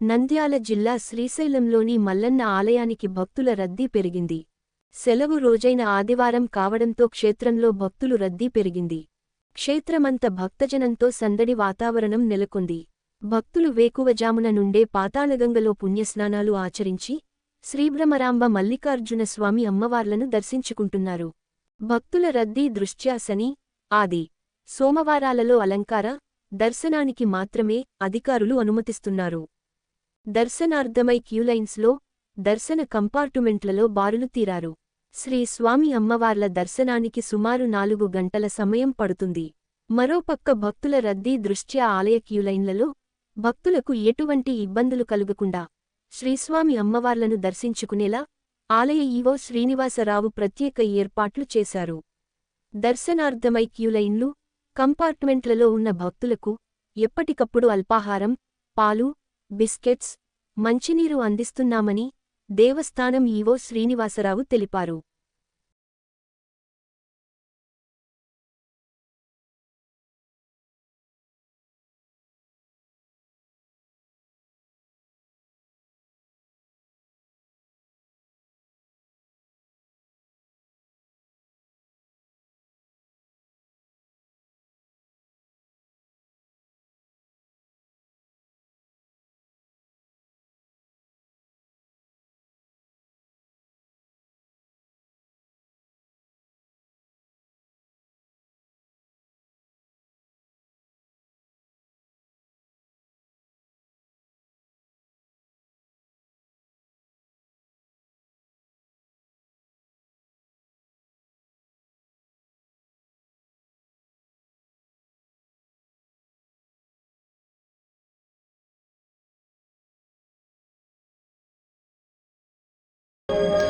నంద్యాల జిల్లా శ్రీశైలంలోని మల్లన్న ఆలయానికి భక్తుల రద్దీ పెరిగింది. సెలవు రోజైన ఆదివారం కావడంతో క్షేత్రంలో భక్తులు రద్దీ పెరిగింది. క్షేత్రమంత భక్తజనంతో సందడి వాతావరణం నెలకొంది. భక్తులు వేకువజామున నుండే పాతాళగంగలో పుణ్యస్నానాలు ఆచరించి శ్రీభ్రమరాంబ మల్లికార్జున స్వామి అమ్మవార్లను దర్శించుకుంటున్నారు. భక్తుల రద్దీ దృష్ట్యా శని ఆది సోమవారాలలో అలంకార దర్శనానికి మాత్రమే అధికారులు అనుమతిస్తున్నారు. దర్శనార్థమై క్యూలైన్స్లో దర్శన కంపార్టుమెంట్లలో బారులు తీరారు. శ్రీ స్వామి అమ్మవార్ల దర్శనానికి సుమారు నాలుగు గంటల సమయం పడుతుంది. మరోపక్క భక్తుల రద్దీ దృష్ట్యా ఆలయ క్యూలైన్లలో భక్తులకు ఎటువంటి ఇబ్బందులు కలుగకుండా శ్రీస్వామి అమ్మవార్లను దర్శించుకునేలా ఆలయ ఈవో శ్రీనివాసరావు ప్రత్యేక ఏర్పాట్లు చేశారు. దర్శనార్థమై క్యూలైన్లు కంపార్ట్మెంట్లలో ఉన్న భక్తులకు ఎప్పటికప్పుడు అల్పాహారం పాలు బిస్కెట్స్ మంచినీరు అందిస్తున్నామని దేవస్థానం ఈవో శ్రీనివాసరావు తెలిపారు.